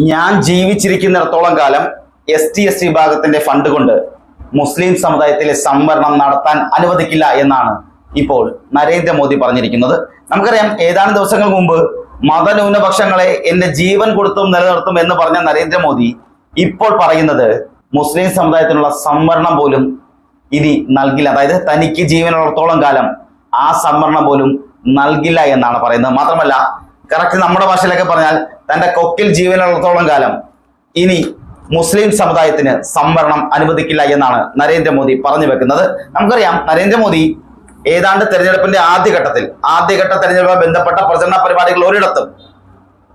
ഞാൻ ജീവിച്ചിരിക്കുന്നിടത്തോളം കാലം എസ് ടി എസ് വിഭാഗത്തിന്റെ ഫണ്ട് കൊണ്ട് മുസ്ലിം സമുദായത്തിലെ സംവരണം നടത്താൻ അനുവദിക്കില്ല എന്നാണ് ഇപ്പോൾ നരേന്ദ്രമോദി പറഞ്ഞിരിക്കുന്നത്. നമുക്കറിയാം ഏതാനും ദിവസങ്ങൾ മുമ്പ് മതന്യൂനപക്ഷങ്ങളെ എന്റെ ജീവൻ കൊടുത്തും നിലനിർത്തും എന്ന് പറഞ്ഞ നരേന്ദ്രമോദി ഇപ്പോൾ പറയുന്നത് മുസ്ലിം സമുദായത്തിനുള്ള സംവരണം പോലും ഇനി നൽകില്ല. അതായത് തനിക്ക് ജീവനുള്ളത്തോളം കാലം ആ സംവരണം പോലും നൽകില്ല എന്നാണ് പറയുന്നത്. മാത്രമല്ല കറക്റ്റ് നമ്മുടെ ഭാഷയിലൊക്കെ പറഞ്ഞാൽ തന്റെ കൊക്കിൽ ജീവനുള്ളത്തോളം കാലം ഇനി മുസ്ലിം സമുദായത്തിന് സംവരണം അനുവദിക്കില്ല എന്നാണ് നരേന്ദ്രമോദി പറഞ്ഞു വെക്കുന്നത്. നമുക്കറിയാം നരേന്ദ്രമോദി ഏതാണ്ട് തെരഞ്ഞെടുപ്പിന്റെ ആദ്യഘട്ടത്തിൽ ആദ്യഘട്ട തെരഞ്ഞെടുപ്പുമായി ബന്ധപ്പെട്ട പ്രചരണ പരിപാടികൾ ഒരിടത്തും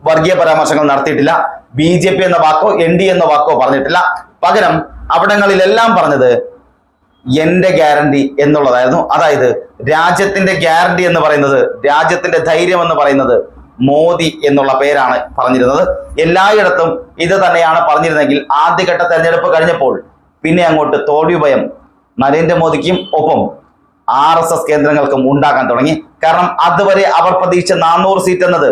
വർഗീയ പരാമർശങ്ങൾ നടത്തിയിട്ടില്ല. ബി ജെ പി എന്ന വാക്കോ എൻ ഡി എന്ന വാക്കോ പറഞ്ഞിട്ടില്ല. പകരം അവിടങ്ങളിലെല്ലാം പറഞ്ഞത് എന്റെ ഗ്യാരണ്ടി എന്നുള്ളതായിരുന്നു. അതായത് രാജ്യത്തിന്റെ ഗ്യാരണ്ടി എന്ന് പറയുന്നത് രാജ്യത്തിന്റെ ധൈര്യം എന്ന് പറയുന്നത് മോദി എന്നുള്ള പേരാണ് പറഞ്ഞിരുന്നത്. എല്ലായിടത്തും ഇത് തന്നെയാണ് പറഞ്ഞിരുന്നെങ്കിൽ ആദ്യഘട്ട തെരഞ്ഞെടുപ്പ് കഴിഞ്ഞപ്പോൾ പിന്നെ അങ്ങോട്ട് തോൽവി ഭയം നരേന്ദ്രമോദിക്കും ഒപ്പം ആർ എസ് എസ് കേന്ദ്രങ്ങൾക്കും ഉണ്ടാക്കാൻ തുടങ്ങി. കാരണം അതുവരെ അവർ പ്രതീക്ഷിച്ച നാനൂറ് സീറ്റ് എന്നത്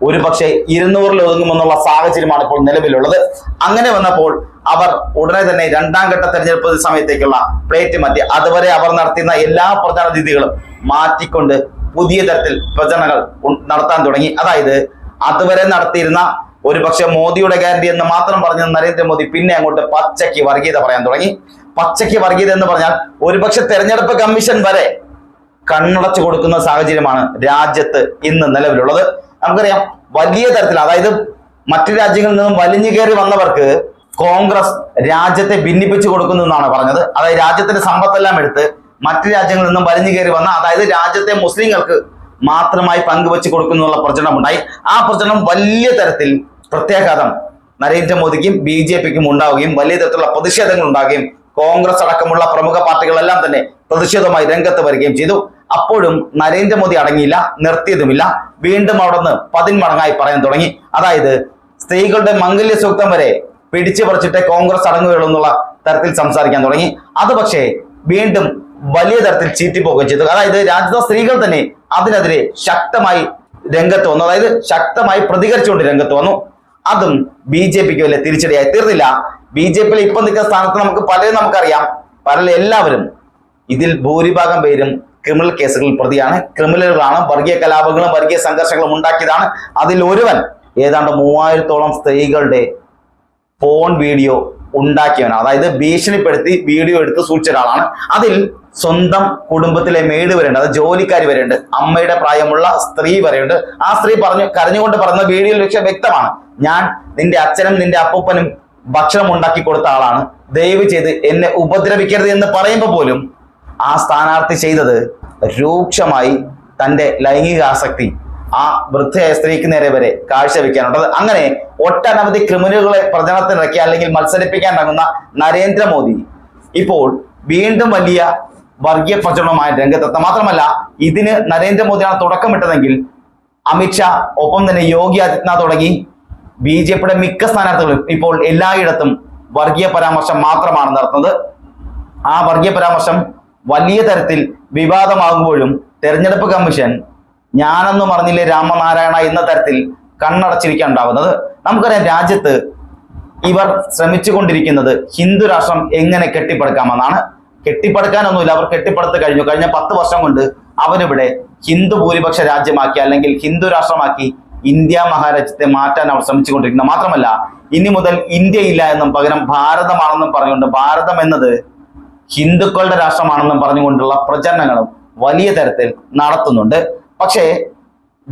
ഒരു പക്ഷേ ഇരുന്നൂറിൽ ഒതുങ്ങുമെന്നുള്ള സാഹചര്യമാണ് ഇപ്പോൾ നിലവിലുള്ളത്. അങ്ങനെ വന്നപ്പോൾ അവർ ഉടനെ തന്നെ രണ്ടാം ഘട്ട തെരഞ്ഞെടുപ്പ് സമയത്തേക്കുള്ള പ്ലേറ്റ് മാറ്റി. അതുവരെ അവർ നടത്തുന്ന എല്ലാ പ്രചാരണ രീതികളും മാറ്റിക്കൊണ്ട് പുതിയ തരത്തിൽ പ്രചരണങ്ങൾ നടത്താൻ തുടങ്ങി. അതായത് അതുവരെ നടത്തിയിരുന്ന ഒരു പക്ഷെ മോദിയുടെ ഗ്യാരണ്ടി എന്ന് മാത്രം പറഞ്ഞ നരേന്ദ്രമോദി പിന്നെ അങ്ങോട്ട് പച്ചയ്ക്ക് വർഗീയത പറയാൻ തുടങ്ങി. പച്ചയ്ക്ക് വർഗീയത എന്ന് പറഞ്ഞാൽ ഒരുപക്ഷെ തെരഞ്ഞെടുപ്പ് കമ്മീഷൻ വരെ കണ്ണടച്ചു കൊടുക്കുന്ന സാഹചര്യമാണ് രാജ്യത്ത് ഇന്ന് നിലവിലുള്ളത്. നമുക്കറിയാം വലിയ തരത്തിൽ അതായത് മറ്റു രാജ്യങ്ങളിൽ നിന്നും വലിഞ്ഞു കയറി വന്നവർക്ക് കോൺഗ്രസ് രാജ്യത്തെ ഭിന്നിപ്പിച്ചു കൊടുക്കുന്നു എന്നാണ് പറഞ്ഞത്. അതായത് രാജ്യത്തിന്റെ സമ്പത്തെല്ലാം എടുത്ത് മറ്റു രാജ്യങ്ങളിൽ നിന്നും വലിഞ്ഞു കയറി വന്ന അതായത് രാജ്യത്തെ മുസ്ലിങ്ങൾക്ക് മാത്രമായി പങ്കുവെച്ച് കൊടുക്കുന്നുള്ള പ്രചരണം ഉണ്ടായി ആ പ്രചരണം വലിയ തരത്തിൽ പ്രത്യാഘാതം നരേന്ദ്രമോദിക്കും ബി ജെ പിക്കും ഉണ്ടാവുകയും വലിയ തരത്തിലുള്ള പ്രതിഷേധങ്ങൾ ഉണ്ടാവുകയും കോൺഗ്രസ് അടക്കമുള്ള പ്രമുഖ പാർട്ടികളെല്ലാം തന്നെ പ്രതിഷേധവുമായി രംഗത്ത് വരികയും ചെയ്തു. അപ്പോഴും നരേന്ദ്രമോദി അടങ്ങിയില്ല നിർത്തിയതുമില്ല. വീണ്ടും അവിടെ നിന്ന് പതിന്മടങ്ങായി പറയാൻ തുടങ്ങി. അതായത് സ്ത്രീകളുടെ മംഗല്യ സൂക്തം വരെ പിടിച്ചു പറിച്ചിട്ട് കോൺഗ്രസ് അടങ്ങുകയുള്ളൂ എന്നുള്ള തരത്തിൽ സംസാരിക്കാൻ തുടങ്ങി. അത് പക്ഷേ വീണ്ടും വലിയ തരത്തിൽ ചീറ്റിപ്പോവുകയും ചെയ്തു. അതായത് രാജ്യത്തെ സ്ത്രീകൾ തന്നെ അതിനെതിരെ ശക്തമായി രംഗത്ത് വന്നു. അതായത് ശക്തമായി പ്രതികരിച്ചുകൊണ്ട് രംഗത്ത് വന്നു. അതും ബി ജെ പിക്ക് വലിയ തിരിച്ചടിയായി തീർന്നില്ല. ബി ജെ പിയിൽ ഇപ്പൊ നിൽക്കുന്ന സ്ഥാനത്ത് നമുക്ക് പലരും നമുക്കറിയാം. പല എല്ലാവരും ഇതിൽ ഭൂരിഭാഗം പേരും ക്രിമിനൽ കേസുകളിൽ പ്രതിയാണ്. ക്രിമിനലുകളാണ്. വർഗീയ കലാപങ്ങളും വർഗീയ സംഘർഷങ്ങളും ഉണ്ടാക്കിയതാണ്. അതിൽ ഒരുവൻ ഏതാണ്ട് മൂവായിരത്തോളം സ്ത്രീകളുടെ ഫോൺ വീഡിയോ ഉണ്ടാക്കിയവനാണ്. അതായത് ഭീഷണിപ്പെടുത്തി വീഡിയോ എടുത്ത് സൂക്ഷിച്ച ഒരാളാണ്. അതിൽ സ്വന്തം കുടുംബത്തിലെ മെയ്ഡ് വരെയുണ്ട് അത് ജോലിക്കാരി വരെയുണ്ട് അമ്മയുടെ പ്രായമുള്ള സ്ത്രീ വരെയുണ്ട് ആ സ്ത്രീ പറഞ്ഞു കരഞ്ഞുകൊണ്ട് പറഞ്ഞ വീഡിയോയിൽ ലക്ഷ്യം വ്യക്തമാണ്. ഞാൻ നിന്റെ അച്ഛനും നിന്റെ അപ്പൂപ്പനും ഭക്ഷണം ഉണ്ടാക്കി കൊടുത്ത ആളാണ്. ദയവ് ചെയ്ത് എന്നെ ഉപദ്രവിക്കരുത് എന്ന് പറയുമ്പോൾ പോലും ആ സ്ഥാനാർത്ഥി ചെയ്തത് രൂക്ഷമായി തന്റെ ലൈംഗിക ആസക്തി ആ വൃദ്ധയായ സ്ത്രീക്ക് നേരെ വരെ കാഴ്ചവെക്കാനുള്ളത് അങ്ങനെ ഒട്ടനവധി ക്രിമിനലുകളെ പ്രചരണത്തിനിറക്കി അല്ലെങ്കിൽ മത്സരിപ്പിക്കാൻ ഇറങ്ങുന്ന നരേന്ദ്രമോദി ഇപ്പോൾ വീണ്ടും വലിയ വർഗീയ പ്രചരണവുമായി രംഗത്തെത്താം. മാത്രമല്ല ഇതിന് നരേന്ദ്രമോദിയാണ് തുടക്കമിട്ടതെങ്കിൽ അമിത്ഷാ ഒപ്പം തന്നെ യോഗി ആദിത്യനാഥ് തുടങ്ങി ബി ജെ പിയുടെ മിക്ക സ്ഥാനാർത്ഥികളും ഇപ്പോൾ എല്ലായിടത്തും വർഗീയ പരാമർശം മാത്രമാണ് നടത്തുന്നത്. ആ വർഗീയ പരാമർശം വലിയ തരത്തിൽ വിവാദമാകുമ്പോഴും തെരഞ്ഞെടുപ്പ് കമ്മീഷൻ ഞാനൊന്നും പറഞ്ഞില്ലേ രാമനാരായണ എന്ന തരത്തിൽ കണ്ണടച്ചിരിക്കാൻ ഉണ്ടാവുന്നത് നമുക്കറിയാം രാജ്യത്ത് ഇവർ ശ്രമിച്ചുകൊണ്ടിരിക്കുന്നത് ഹിന്ദു രാഷ്ട്രം എങ്ങനെ കെട്ടിപ്പടുക്കാമെന്നാണ്. കെട്ടിപ്പടുക്കാനൊന്നുമില്ല അവർ കെട്ടിപ്പടുത്ത് കഴിഞ്ഞു. കഴിഞ്ഞ പത്ത് വർഷം കൊണ്ട് അവരിവിടെ ഹിന്ദു ഭൂരിപക്ഷ രാജ്യമാക്കി അല്ലെങ്കിൽ ഹിന്ദു രാഷ്ട്രമാക്കി ഇന്ത്യ മഹാരാജ്യത്തെ മാറ്റാൻ അവർ ശ്രമിച്ചുകൊണ്ടിരിക്കുന്നത് മാത്രമല്ല ഇനി മുതൽ ഇന്ത്യ ഇല്ല എന്നും പകരം ഭാരതമാണെന്നും പറഞ്ഞുകൊണ്ട് ഭാരതം എന്നത് ഹിന്ദുക്കളുടെ രാഷ്ട്രമാണെന്നും പറഞ്ഞുകൊണ്ടുള്ള പ്രചരണങ്ങളും വലിയ തരത്തിൽ നടത്തുന്നുണ്ട്. പക്ഷേ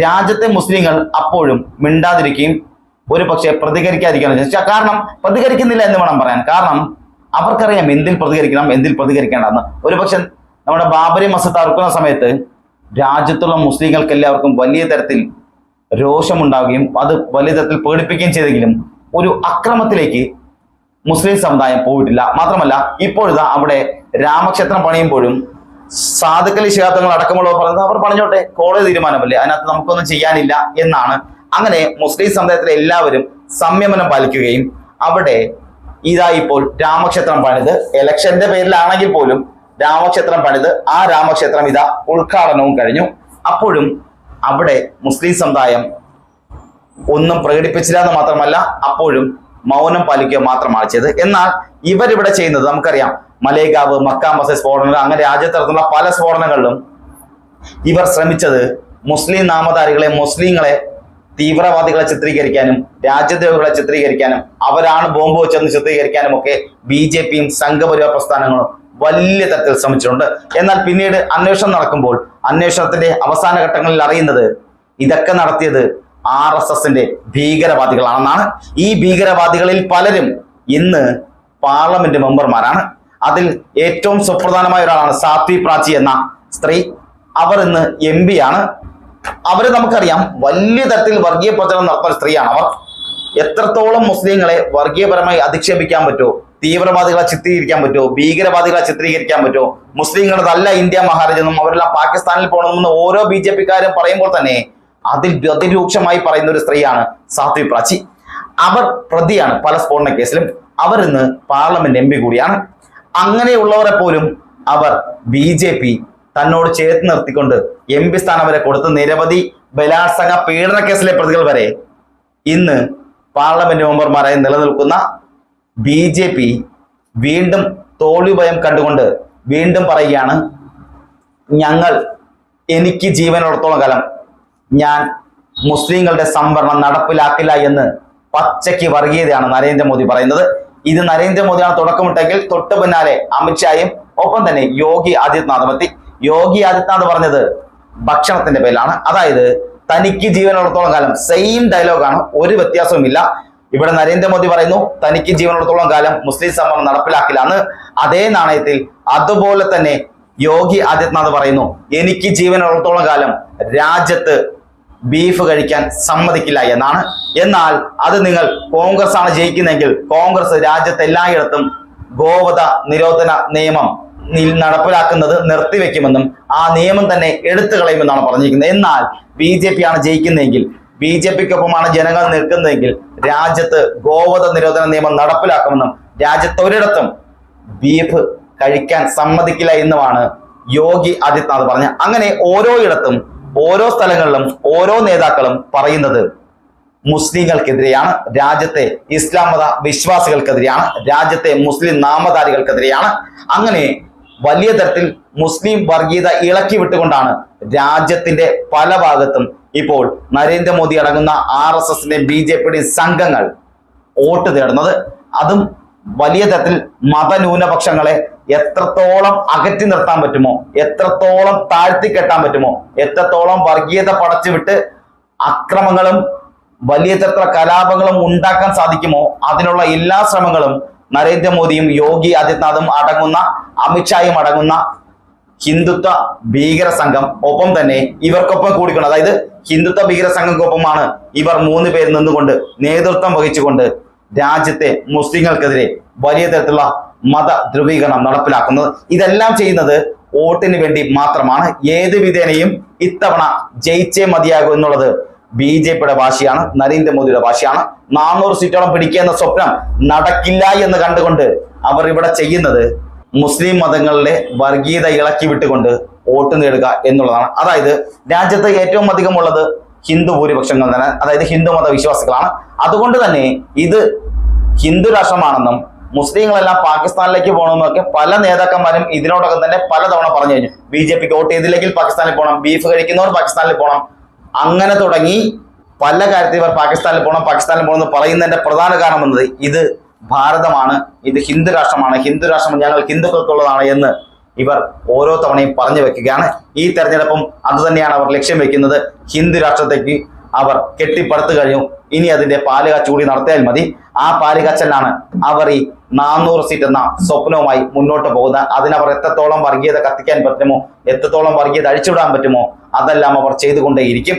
രാജ്യത്തെ മുസ്ലിങ്ങൾ അപ്പോഴും മിണ്ടാതിരിക്കുകയും ഒരു പക്ഷേ പ്രതികരിക്കാതിരിക്കുകയാണ്. കാരണം പ്രതികരിക്കുന്നില്ല എന്ന് വേണം പറയാൻ. കാരണം അവർക്കറിയാം എന്തിൽ പ്രതികരിക്കണം എന്തിൽ പ്രതികരിക്കേണ്ടെന്ന് ഒരു പക്ഷെ നമ്മുടെ ബാബരി മസ്ജിദ് തറക്കുന്ന സമയത്ത് രാജ്യത്തുള്ള മുസ്ലിങ്ങൾക്ക് എല്ലാവർക്കും വലിയ തരത്തിൽ രോഷമുണ്ടാവുകയും അത് വലിയ തരത്തിൽ പേടിപ്പിക്കുകയും ചെയ്തെങ്കിലും ഒരു അക്രമത്തിലേക്ക് മുസ്ലിം സമുദായം പോയിട്ടില്ല. മാത്രമല്ല ഇപ്പോഴിതാ അവിടെ രാമക്ഷേത്രം പണിയുമ്പോഴും സാധുക്കളി ശിഖാത്തങ്ങൾ അടക്കമുള്ളവർ പറഞ്ഞത് അവർ പറഞ്ഞോട്ടെ കോടതി തീരുമാനമല്ലേ അതിനകത്ത് നമുക്കൊന്നും ചെയ്യാനില്ല എന്നാണ്. അങ്ങനെ മുസ്ലിം സമുദായത്തിലെ എല്ലാവരും സംയമനം പാലിക്കുകയും അവിടെ ഇതാ ഇപ്പോൾ രാമക്ഷേത്രം പണിത് ഇലക്ഷന്റെ പേരിലാണെങ്കിൽ പോലും രാമക്ഷേത്രം പണിത് ആ രാമക്ഷേത്രം ഇതാ ഉദ്ഘാടനവും കഴിഞ്ഞു. അപ്പോഴും അവിടെ മുസ്ലിം സമുദായം ഒന്നും പ്രകടിപ്പിച്ചില്ല എന്ന് മാത്രമല്ല അപ്പോഴും മൗനം പാലിക്കുക മാത്രമാണ് ചെയ്തത്. എന്നാൽ ഇവരിവിടെ ചെയ്യുന്നത് നമുക്കറിയാം മലേഗാവ് മക്ക മസീദ് സ്ഫോടനങ്ങൾ അങ്ങനെ രാജ്യത്ത് നടത്തുന്ന പല സ്ഫോടനങ്ങളിലും ഇവർ ശ്രമിച്ചത് മുസ്ലിം നാമധാരികളെ മുസ്ലിങ്ങളെ തീവ്രവാദികളെ ചിത്രീകരിക്കാനും രാജ്യദ്രോഹികളെ ചിത്രീകരിക്കാനും അവരാണ് ബോംബ് വെച്ചെന്ന് ചിത്രീകരിക്കാനും ഒക്കെ ബി ജെ പിയും സംഘപരിവാർ പ്രസ്ഥാനങ്ങളും വലിയ തരത്തിൽ ശ്രമിച്ചിട്ടുണ്ട്. എന്നാൽ പിന്നീട് അന്വേഷണം നടക്കുമ്പോൾ അന്വേഷണത്തിന്റെ അവസാന ഘട്ടങ്ങളിൽ അറിയുന്നത് ഇതൊക്കെ നടത്തിയത് ആർ എസ് എസിന്റെ ഭീകരവാദികളാണെന്നാണ്. ഈ ഭീകരവാദികളിൽ പലരും ഇന്ന് പാർലമെന്റ് മെമ്പർമാരാണ്. അതിൽ ഏറ്റവും സുപ്രധാനമായ ഒരാളാണ് സാത്വി പ്രാചി എന്ന സ്ത്രീ. അവർ ഇന്ന് എം പി ആണ്. അവർ നമുക്കറിയാം വലിയ തരത്തിൽ വർഗീയ പ്രചരണം നടത്തുന്ന സ്ത്രീയാണ് അവർ. എത്രത്തോളം മുസ്ലിങ്ങളെ വർഗീയപരമായി അധിക്ഷേപിക്കാൻ പറ്റുമോ തീവ്രവാദികളെ ചിത്രീകരിക്കാൻ പറ്റുമോ ഭീകരവാദികളെ ചിത്രീകരിക്കാൻ പറ്റുമോ മുസ്ലിങ്ങളതല്ല ഇന്ത്യ മഹാരാജെന്നും അവരെല്ലാം പാകിസ്ഥാനിൽ പോകണമെന്ന് ഓരോ ബി ജെ പിക്കാരും പറയുമ്പോൾ തന്നെ അതിൽ അതിരൂക്ഷമായി പറയുന്ന ഒരു സ്ത്രീയാണ് സാത്വി പ്രാചി അവർ പ്രതിയാണ് പല സ്ഫോടന കേസിലും. അവർ ഇന്ന് പാർലമെന്റ് എം കൂടിയാണ്. അങ്ങനെയുള്ളവരെ പോലും അവർ ബി ജെ പി തന്നോട് ചേർത്ത് നിർത്തിക്കൊണ്ട് എം പി സ്ഥാനം വരെ കൊടുത്ത് നിരവധി ബലാത്സംഗ പീഡന കേസിലെ പ്രതികൾ വരെ ഇന്ന് പാർലമെന്റ് മെമ്പർമാരായി നിലനിൽക്കുന്ന ബി ജെ പി വീണ്ടും തോൽവി ഭയം കണ്ടുകൊണ്ട് വീണ്ടും പറയുകയാണ് ഞങ്ങൾ എനിക്ക് ജീവനുള്ളിടത്തോളം കാലം ഞാൻ മുസ്ലിങ്ങളുടെ സംവരണം നടപ്പിലാക്കില്ല എന്ന് പച്ചയ്ക്ക് വർഗീയതയാണ് നരേന്ദ്രമോദി പറയുന്നത്. ഇത് നരേന്ദ്രമോദിയാണ് തുടക്കമിട്ടെങ്കിൽ തൊട്ട് പിന്നാലെ അമിത്ഷായും ഒപ്പം തന്നെ യോഗി ആദിത്യനാഥും എത്തി. യോഗി ആദിത്യനാഥ് പറഞ്ഞത് ഭക്ഷണത്തിന്റെ പേരിലാണ്. അതായത് തനിക്ക് ജീവനുള്ളത്തോളം കാലം സെയിം ഡയലോഗാണ് ഒരു വ്യത്യാസവുമില്ല. ഇവിടെ നരേന്ദ്രമോദി പറയുന്നു തനിക്ക് ജീവനുള്ളത്തോളം കാലം മുസ്ലിം സംവരണം നടപ്പിലാക്കില്ല എന്ന്. അതേ നാണയത്തിൽ അതുപോലെ തന്നെ യോഗി ആദിത്യനാഥ് പറയുന്നു എനിക്ക് ജീവനുള്ളത്തോളം കാലം രാജ്യത്ത് ബീഫ് കഴിക്കാൻ സമ്മതിക്കില്ല എന്നാണ്. എന്നാൽ അത് നിങ്ങൾ കോൺഗ്രസ് ആണ് ജയിക്കുന്നതെങ്കിൽ കോൺഗ്രസ് രാജ്യത്തെ എല്ലായിടത്തും ഗോവധ നിരോധന നിയമം നടപ്പിലാക്കുന്നത് നിർത്തിവെക്കുമെന്നും ആ നിയമം തന്നെ എടുത്തു കളയുമെന്നാണ് പറഞ്ഞിരിക്കുന്നത്. എന്നാൽ ബി ജെ പി ആണ് ജയിക്കുന്നതെങ്കിൽ ബി ജെ പിക്കൊപ്പമാണ് ജനങ്ങൾ നിൽക്കുന്നതെങ്കിൽ രാജ്യത്ത് ഗോവധ നിരോധന നിയമം നടപ്പിലാക്കുമെന്നും രാജ്യത്ത് ഒരിടത്തും ബീഫ് കഴിക്കാൻ സമ്മതിക്കില്ല എന്നുമാണ് യോഗി ആദിത്യനാഥ് പറഞ്ഞത്. അങ്ങനെ ഓരോ ഇടത്തും ഓരോ സ്ഥലങ്ങളിലും ഓരോ നേതാക്കളും പറയുന്നത് മുസ്ലിങ്ങൾക്കെതിരെയാണ് രാജ്യത്തെ ഇസ്ലാം മത വിശ്വാസികൾക്കെതിരെയാണ് രാജ്യത്തെ മുസ്ലിം നാമധാരികൾക്കെതിരെയാണ്. അങ്ങനെ വലിയ തരത്തിൽ മുസ്ലിം വർഗീയത ഇളക്കി വിട്ടുകൊണ്ടാണ് രാജ്യത്തിന്റെ പല ഭാഗത്തും ഇപ്പോൾ നരേന്ദ്രമോദി അടങ്ങുന്ന ആർ എസ് എസിന്റെ ബി ജെ പിയുടെ സംഘങ്ങൾ വോട്ട് തേടുന്നത്. അതും വലിയ തരത്തിൽ മതന്യൂനപക്ഷങ്ങളെ എത്രത്തോളം അകറ്റി നിർത്താൻ പറ്റുമോ? എത്രത്തോളം താഴ്ത്തി കെട്ടാൻ പറ്റുമോ? എത്രത്തോളം വർഗീയത പടച്ചുവിട്ട് അക്രമങ്ങളും വലിയ തരത്തിലുള്ള കലാപങ്ങളും ഉണ്ടാക്കാൻ സാധിക്കുമോ? അതിനുള്ള എല്ലാ ശ്രമങ്ങളും നരേന്ദ്രമോദിയും യോഗി ആദിത്യനാഥും അടങ്ങുന്ന അമിത്ഷായും അടങ്ങുന്ന ഹിന്ദുത്വ ഭീകര സംഘം ഒപ്പം തന്നെ ഇവർക്കൊപ്പം കൂടിക്കൊണ്ട് അതായത് ഹിന്ദുത്വ ഭീകര സംഘങ്ങൾക്കൊപ്പമാണ് ഇവർ മൂന്ന് പേര് നിന്നുകൊണ്ട് നേതൃത്വം വഹിച്ചുകൊണ്ട് രാജ്യത്തെ മുസ്ലിങ്ങൾക്കെതിരെ വലിയ തരത്തിലുള്ള മത ധ്രുവീകരണം നടപ്പിലാക്കുന്നത്. ഇതെല്ലാം ചെയ്യുന്നത് വോട്ടിന് വേണ്ടി മാത്രമാണ്. ഏത് വിധേനയും ഇത്തവണ ജയിച്ചേ മതിയാകൂ എന്നുള്ളത് ബി ജെ പിയുടെ ഭാഷയാണ് നരേന്ദ്രമോദിയുടെ ഭാഷയാണ് നാനൂറ് സീറ്റോളം പിടിക്കുക എന്ന സ്വപ്നം നടക്കില്ല എന്ന് കണ്ടുകൊണ്ട് അവർ ഇവിടെ ചെയ്യുന്നത് മുസ്ലിം മതങ്ങളിലെ വർഗീയത ഇളക്കി വിട്ടുകൊണ്ട് വോട്ട് നേടുക എന്നുള്ളതാണ്. അതായത് രാജ്യത്ത് ഏറ്റവും അധികം ഉള്ളത് ഹിന്ദു ഭൂരിപക്ഷങ്ങൾ തന്നെ അതായത് ഹിന്ദു മത വിശ്വാസികളാണ്. അതുകൊണ്ട് തന്നെ ഇത് ഹിന്ദു രാഷ്ട്രമാണെന്നും മുസ്ലിങ്ങളെല്ലാം പാകിസ്ഥാനിലേക്ക് പോകണമെന്നൊക്കെ പല നേതാക്കന്മാരും ഇതിനോടൊക്കെ തന്നെ പലതവണ പറഞ്ഞു കഴിഞ്ഞു. ബി ജെ പിക്ക് വോട്ട് ചെയ്തില്ലെങ്കിൽ പാകിസ്ഥാനിൽ പോകണം ബീഫ് കഴിക്കുന്നവർ പാകിസ്ഥാനിൽ പോകണം. അങ്ങനെ തുടങ്ങി പല കാര്യത്തിൽ ഇവർ പാകിസ്ഥാനിൽ പോകണം പാകിസ്ഥാനിൽ പോകണം എന്ന് പറയുന്നതിന്റെ പ്രധാന കാരണം എന്നത് ഇത് ഭാരതമാണ് ഇത് ഹിന്ദു രാഷ്ട്രമാണ്. ഹിന്ദു രാഷ്ട്രം ഞങ്ങൾ ഹിന്ദുക്കൾക്കുള്ളതാണ് എന്ന് ഇവർ ഓരോ തവണയും പറഞ്ഞു വെക്കുകയാണ്. ഈ തെരഞ്ഞെടുപ്പും അതുതന്നെയാണ് അവർ ലക്ഷ്യം വെക്കുന്നത്. ഹിന്ദു രാഷ്ട്രത്തേക്ക് അവർ കെട്ടിപ്പടുത്തു കഴിഞ്ഞു. ഇനി അതിന്റെ പാൽ കച്ചൂടി നടത്തിയാൽ മതി. ആ പാൽ പാലുകാച്ചലിനാണ് അവർ ഈ നാനൂറ് സീറ്റ് എന്ന സ്വപ്നവുമായി മുന്നോട്ട് പോകുന്നത്. അതിനവർ എത്രത്തോളം വർഗീയത കത്തിക്കാൻ പറ്റുമോ എത്രത്തോളം വർഗീയത അഴിച്ചുവിടാൻ പറ്റുമോ അതെല്ലാം അവർ ചെയ്തുകൊണ്ടേയിരിക്കും.